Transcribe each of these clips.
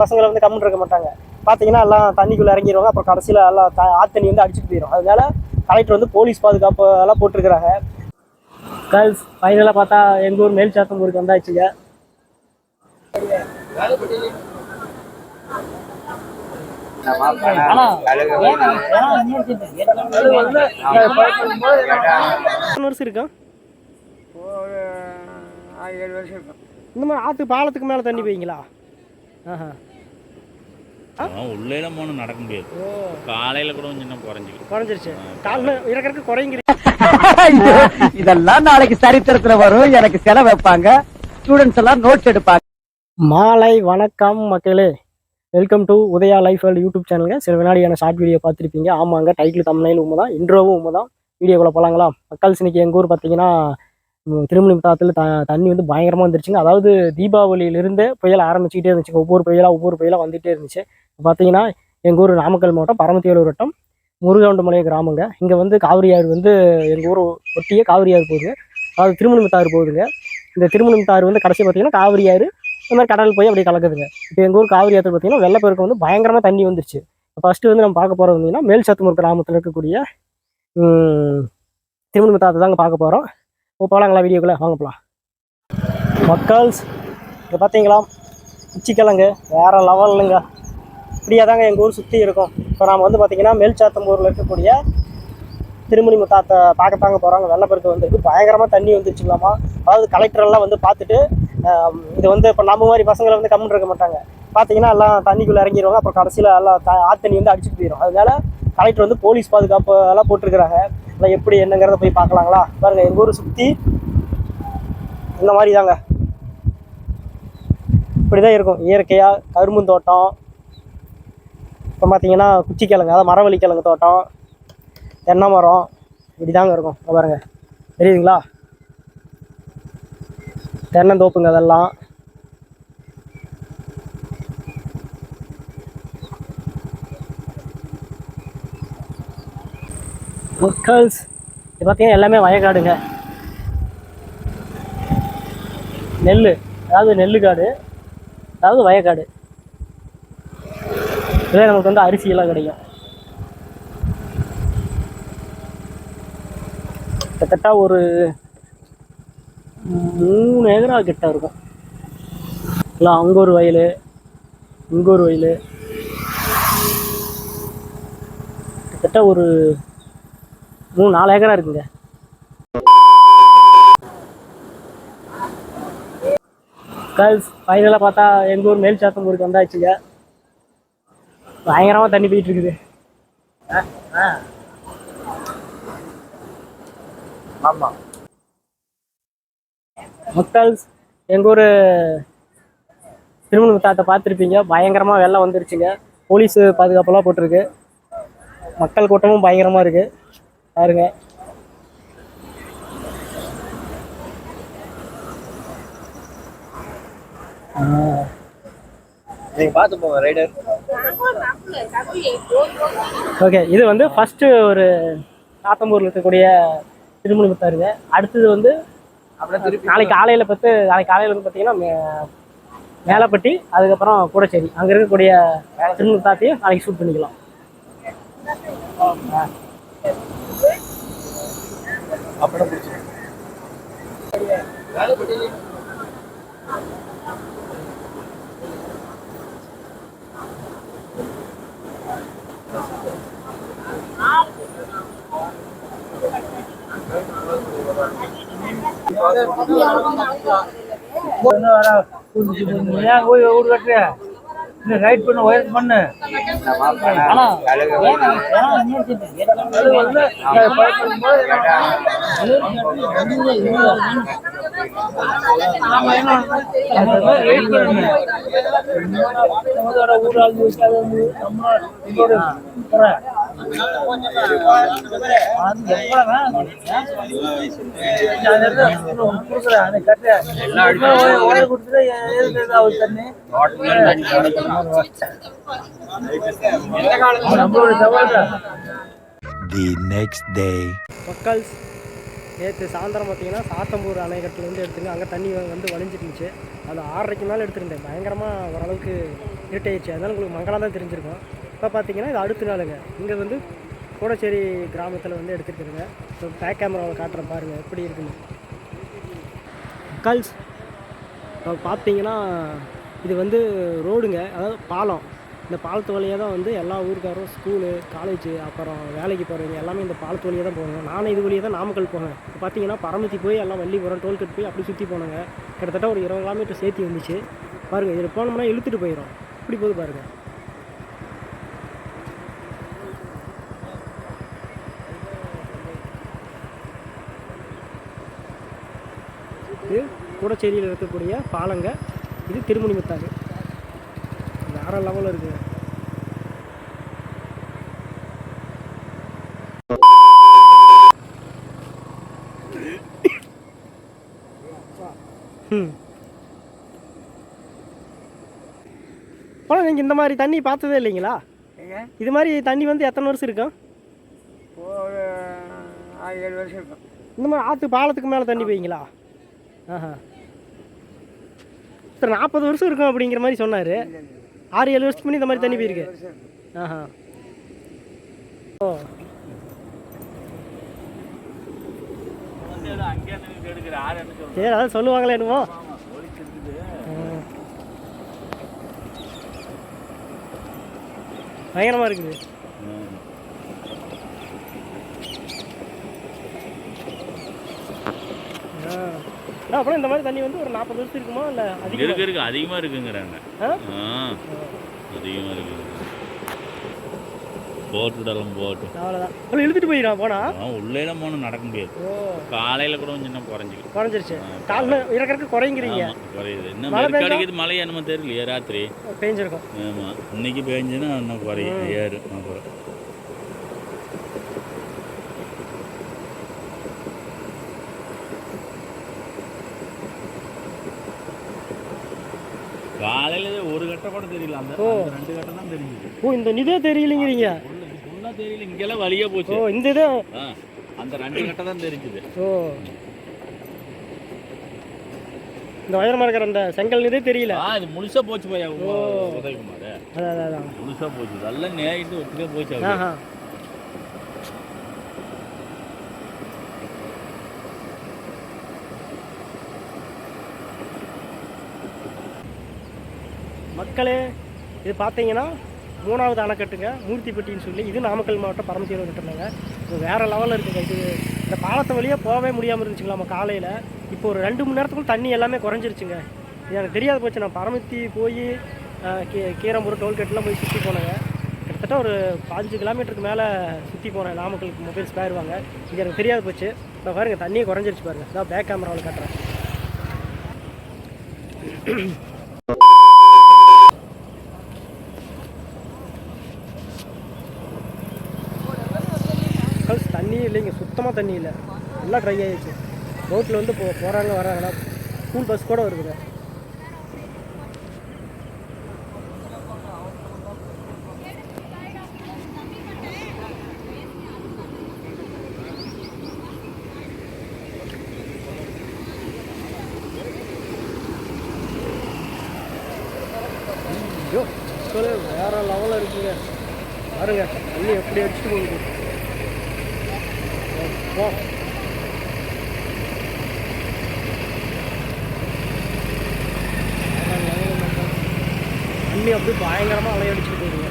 பசங்களை வந்து கம்முன்னு இருக்க மாட்டாங்க. பார்த்தீங்கன்னா எல்லாம் தண்ணிக்குள்ளே இறங்கிடுவாங்க அப்புறம் கடைசியில் எல்லாம் த- ஆத்து தண்ணி வந்து அடிச்சுட்டு போயிடும் அதனால கலெக்டர் வந்து போலீஸ் பாதுகாப்பு எல்லாம் போட்டிருக்கிறாங்க. கேர்ள்ஸ் ஃபைனலாக பார்த்தா எங்கள் ஊர் மேல் சாத்தம்பூருக்கு வந்தாச்சுங்க. எத்தனை வருஷம் இருக்கா? இந்த மாதிரி ஆற்று பாலத்துக்கு மேலே தண்ணி போய்ங்களா ஆஹா. அதான் உள்ளேல போனால் நடக்க முடியாது. காலையில் கூட கொஞ்சம் குறைஞ்சிக்கும் குறைஞ்சிருச்சு. காலைல இறக்கறதுக்கு குறைங்கிறீங்க இதெல்லாம் நாளைக்கு சரித்திரத்துல வரும். எனக்கு செலவு வைப்பாங்க. ஸ்டூடெண்ட்ஸ் எல்லாம் நோட்ஸ் எடுப்பாங்க. மாலை வணக்கம் மக்களே. Welcome to Udaya life world YouTube சேனலுங்க சில வினாடியான ஷார்ட் வீடியோ பார்த்துருப்பீங்க. ஆமாங்க டைட்டில் தமிழ்நாயில் உண்மை தான் இன்ட்ரோவும் உண்மை தான் வீடியோக்குள்ளே போகலாங்களா மக்கள் இன்னைக்கு எங்கள் ஊர் பார்த்தீங்கன்னா ம், திருமணி த தண்ணி வந்து பயங்கரமாக வந்துருச்சுங்க. அதாவது தீபாவளியிலிருந்தே புயல் ஆரம்பிச்சுக்கிட்டே இருந்துச்சுங்க ஒவ்வொரு புயலாக ஒவ்வொரு புயலாக வந்துகிட்டே இருந்துச்சு. பார்த்தீங்கன்னா எங்கள் ஊர் நாமக்கல் மாவட்டம் பரமத்திவேலூர் வட்டம் முருகவுண்டமலை கிராமங்க. இங்கே வந்து காவிரி ஆறு வந்து எங்கள் ஊர் ஒட்டியே காவிரி ஆறு போகுது அதாவது திருமணமுத்தாறு போகுதுங்க. இந்த திருமணமுத்தாறு வந்து கடைசி பார்த்தீங்கன்னா காவிரி ஆறு இந்த மாதிரி கடல் போய் அப்படியே கலக்குதுங்க. இப்போ எங்கள் ஊர் காவிரி ஆற்று பார்த்தீங்கன்னா வெள்ளப்பெருக்கு வந்து பயங்கரமாக தண்ணி வந்துருச்சு. ஃபஸ்ட்டு வந்து நம்ம பார்க்க போகிறது வந்தீங்கன்னா மேல்சத்துமூர் கிராமத்தில் இருக்கக்கூடிய திருமணமுத்தாத்தை தாங்க பார்க்க போகிறோம் இப்போ போகலாங்களா வீடியோக்குள்ளே? வாங்க போகலாம் மக்கள்ஸ் இதை பார்த்தீங்களா உச்சிக்கிழங்கு வேறு லெவலுங்க. இப்படியே தாங்க எங்கள் ஊர் சுற்றி இருக்கும். இப்போ நாம் வந்து பார்த்தீங்கன்னா மேல்சாத்தம்பூரில் இருக்கக்கூடிய திருமணி முத்தாத்தை பார்க்கத்தாங்க போகிறாங்க வெள்ளப்பெருக்கு வந்துருக்கு பயங்கரமாக தண்ணி வந்துருச்சுங்களாமா. அதாவது கலெக்டரெல்லாம் வந்து பார்த்துட்டு இது வந்து இப்போ நம்ம மாதிரி பசங்களை வந்து கம்முன்னு இருக்க மாட்டாங்க. பார்த்தீங்கன்னா எல்லாம் தண்ணிக்குள்ளே இறங்கிடுவாங்க அப்புறம் கடைசியில் எல்லாம் த தண்ணி வந்து அடிச்சுட்டு போயிடும் அதனால கலெக்டர் வந்து போலீஸ் பாதுகாப்பு எல்லாம் போட்டிருக்கிறாங்க. அதெல்லாம் எப்படி என்னங்கிறத போய் பார்க்கலாங்களா? பாருங்கள் எங்கள் ஊரை சுற்றி இந்த மாதிரி தாங்க இப்படி தான் இருக்கும். இயற்கையாக கரும்பு தோட்டம். இப்போ பார்த்தீங்கன்னா குச்சிக்கிழங்கு அதாவது மரவள்ளி கிழங்கு தோட்டம் தென்னை மரம் இப்படி தாங்க இருக்கும். பாருங்கள் பாருங்க. தெரியுதுங்களா? தென்னந்தோப்புங்க அதெல்லாம். முக்கல்ஸ் இது பார்த்தீங்கன்னா எல்லாமே வயக்காடுங்க. நெல் அதாவது நெல் காடு அதாவது வயக்காடு. இதே நமக்கு வந்து அரிசியெல்லாம் கிடைக்கும். கிட்டத்தட்ட ஒரு மூணு ஏக்கரா கிட்ட இருக்கும். இல்லை அங்கே ஒரு வயல் இங்கே ஒரு வயல். கிட்டத்தட்ட ஒரு மூணு நாலு ஏக்கரா இருக்குங்க. கேர்ள்ஸ் ஃபைனலாக பார்த்தா எங்கள் ஊர் மேல் சாத்தம்பூருக்கு வந்தாச்சுங்க. பயங்கரமாக தண்ணி போயிட்டு இருக்குது. ஆமா. மக்கள்ஸ் எங்கள் ஊர் திருமணத்தாத்தை பார்த்துருப்பீங்க. பயங்கரமாக வெள்ளம் வந்துருச்சுங்க. போலீஸ் பாதுகாப்பெல்லாம் போட்டிருக்கு. மக்கள் கூட்டமும் பயங்கரமாக இருக்குது பாருங்க. நீங்க பார்த்து போங்க ரைடர் ஓகே இது வந்து ஃபஸ்ட்டு ஒரு சாத்தம்பூரில் இருக்கக்கூடிய திருமணத்தாருங்க அடுத்தது வந்து நாளைக்கு காலையில் பார்த்து நாளைக்கு காலையில் வந்து பார்த்தீங்கன்னா மேலப்பட்டி அதுக்கப்புறம் கூடச்சேரி. அங்கே இருக்கக்கூடிய திருமணத்தாத்தையும் நாளைக்கு ஷூட் பண்ணிக்கலாம். அப்படியே பிடிச்சிருக்கு. ஏன் போய் ஊர் கட்டுற? ரைட் பண்ணு ஒயர் பண்ணு ஊரால் தி next day. மக்கள்ஸ் நேற்று சாயந்தரம் பார்த்தீங்கன்னா சாத்தம்பூர் அணைக்கட்டிலேருந்து எடுத்துங்க அங்கே தண்ணி வந்து வலிஞ்சிட்டு இருந்துச்சு அது ஆறரைக்கு மேலே எடுத்துருந்தேன். பயங்கரமாக ஓரளவுக்கு இருட்டாயிடுச்சு அதனால உங்களுக்கு மங்களாக தான் தெரிஞ்சிருக்கும். இப்போ பார்த்தீங்கன்னா இது அடுத்த நாளுங்க. இங்கே வந்து கூடச்சேரி கிராமத்தில் வந்து எடுத்துருக்குறேங்க. இப்போ பேக் கேமராவில் காட்டுறேன் பாருங்கள் எப்படி இருக்குன்னு. கல்ஸ் இப்போ பார்த்தீங்கன்னா இது வந்து ரோடுங்க அதாவது பாலம். இந்த பாலத்து வழியாக தான் வந்து எல்லா ஊருக்காரும் ஸ்கூலு காலேஜு அப்புறம் வேலைக்கு போகிறவங்க எல்லாமே இந்த பாலத்து வழியாக தான் போவாங்க. நானும் இது வழியாக தான் நாமக்கல் போனேன். இப்போ பார்த்தீங்கன்னா பரமத்தி போய் எல்லாம் வள்ளிபுரம் டோல்கட் போய் அப்படி சுற்றி போனாங்க. கிட்டத்தட்ட ஒரு இருபது கிலோமீட்டர் சேர்த்து வந்துச்சு. பாருங்கள் இதில் போனோம்னா இழுத்துட்டு போயிடும் இப்படி போகுது பாருங்கள் இது கூடச்சேரியில் இருக்கக்கூடிய பாலங்க இது திருமணி முத்தாறு. வேற லெவலில் இருக்குங்க ம் ஆனால் நீங்கள் இந்த மாதிரி தண்ணி பார்த்ததே இல்லைங்களா? இது மாதிரி தண்ணி வந்து எத்தனை வருஷம் இருக்கும் ஏழு வருஷம் இருக்கும் இந்த மாதிரி ஆற்று பாலத்துக்கு மேலே தண்ணி போய்ங்களா? ஆஹா. சார் நாற்பது வருஷம் இருக்கும் அப்படிங்கிற மாதிரி சொன்னார். ஆறு ஏழு வருஷத்துக்கு முன்னாடி இந்த மாதிரி தண்ணி போயிருக்கு. ஆஹா. ஓ சரி அதான் சொல்லுவாங்களே என்னமோ. பயங்கரமாக இருக்குது. ஆ. அப்புறம் இந்த மாதிரி தண்ணி வந்து ஒரு நாற்பது வருஷம் இருக்குமா? இல்லை அதிகம் இருக்கு இருக்கு. அதிகமாக இருக்குங்கிறாங்க. அதிகமாக இருக்குது போட்டுடலாம் போட்டு அவ்வளோதான் அவ்வளோ இழுத்துட்டு போயிடும் போனா? உள்ளேலாம் போனால் நடக்க முடியாது. காலையில் கூட கொஞ்சம் குறைஞ்சிக்கும். குறைஞ்சிருச்சு. காலைல இறக்கறக்கு குறைங்கிறீங்க. குறையுது. இன்னும் மழை? நெருக்கடிக்குது மழை என்னமோ தெரியலையே ராத்திரி. பேஞ்சிருக்கும். ஆமாம் இன்னைக்கு பேஞ்சுன்னா இன்னும் குறையும். ஏறும் அப்புறம் காலையில ஒரு கட்டம் கூட தெரியல. அந்த ஓ. ரெண்டு கட்டம் தான் தெரிஞ்சுது. ஓ இந்த இதே தெரியலைங்கிறீங்க? ஃபுல்லாக தெரியல. இங்கெல்லாம் வழியா ஓ போச்சு இந்த இது அந்த ரெண்டு கட்டம் தான் தெரிஞ்சுது. ஓ. இந்த உயரமாக இருக்கிற அந்த செங்கல் இதே தெரியல. ஆ இது முழுசா போச்சு போயா ஓ. உதயகுமார். அதான் அதான், முழுசா போச்சு. இதெல்லாம் நேரிட்டு ஒட்டுக்கே போச்சு மக்களே இது பார்த்தீங்கன்னா மூணாவது அணைக்கட்டுங்க மூர்த்திப்பட்டின்னு சொல்லி இது நாமக்கல் மாவட்டம் பரமசீரம் கட்டினாங்க இது வேறு லெவலில் இருக்குங்க. இது இந்த பாலத்தை வழியாக போகவே முடியாமல் இருந்துச்சுங்களா நம்ம காலையில். இப்போ ஒரு ரெண்டு மணி நேரத்துக்குள்ள தண்ணி எல்லாமே குறைஞ்சிருச்சுங்க. இது எனக்கு தெரியாத போச்சு. நான் பரமத்தி போய் கீ கீரம்பூர் டோல்கேட்லாம் போய் சுற்றி போனேங்க. கிட்டத்தட்ட ஒரு பாஞ்சு கிலோமீட்டருக்கு மேலே சுற்றி போனேன். நாமக்கலுக்கு மொபைல்ஸ் போயிடுவாங்க இது எனக்கு தெரியாது போச்சு. இப்போ பாருங்க தண்ணியே குறைஞ்சிருச்சு பாருங்க. இதான் பேக் கேமராவில் காட்டுறேன் Girls, தண்ணியே இல்லைங்க சுத்தமாக தண்ணி இல்லை. நல்லா ட்ரை ஆகிடுச்சு ரோட்டில் வந்து போ போகிறாங்க வராங்களா? ஸ்கூல் பஸ் கூட வருதுங்க ஐயோ மக்களே வேற லெவலில் இருக்குங்க. பாருங்க தண்ணி எப்படி அடிச்சுட்டு போகுது. அப்பா. தண்ணி அப்படியே பயங்கரமாக அலையடிச்சுட்டு போகுதுங்க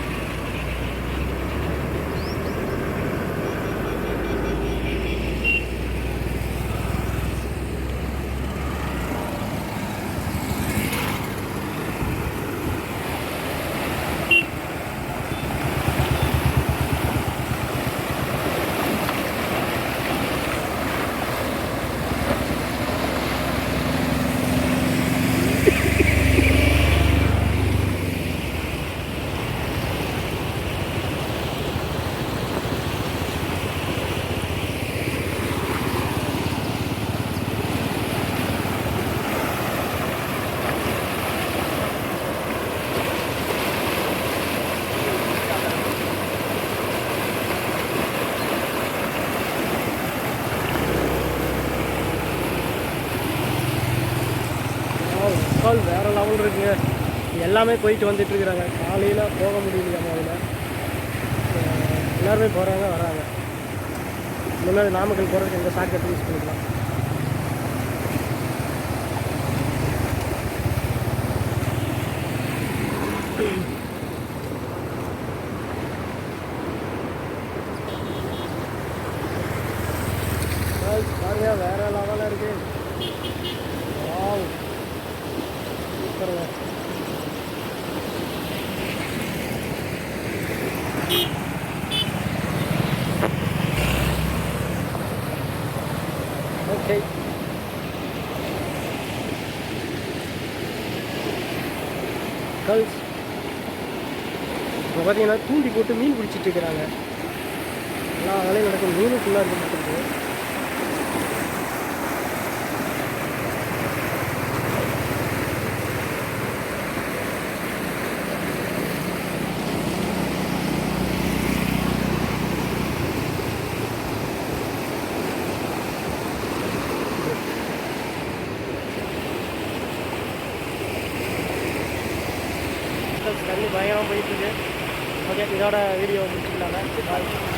எல்லாமே போயிட்டு வந்துட்டு இருக்கிறாங்க காலையில் போக முடியலையா அதில் எல்லாருமே போகிறாங்க வராங்க. முன்னாடி நாமக்கல் போகிறதுக்கு எந்த ஷார்ட்கட் யூஸ் பண்ணிக்கலாம். பாருங்க வேற லெவலாக இருக்கு. வாவ் சூப்பருங்க ஓகே கேர்ள்ஸ் இப்போ பார்த்தீங்கன்னா தூண்டி போட்டு மீன் பிடிச்சிட்டு இருக்கிறாங்க. எல்லா வேலையும் நடக்கும். மீனும் ஃபுல்லாக இருக்கு மட்டும் தண்ணி பயங்கரமாக போயிட்டுருக்கு. ஓகே இதோட வீடியோ முடிச்சுக்கலாங்க. பாய்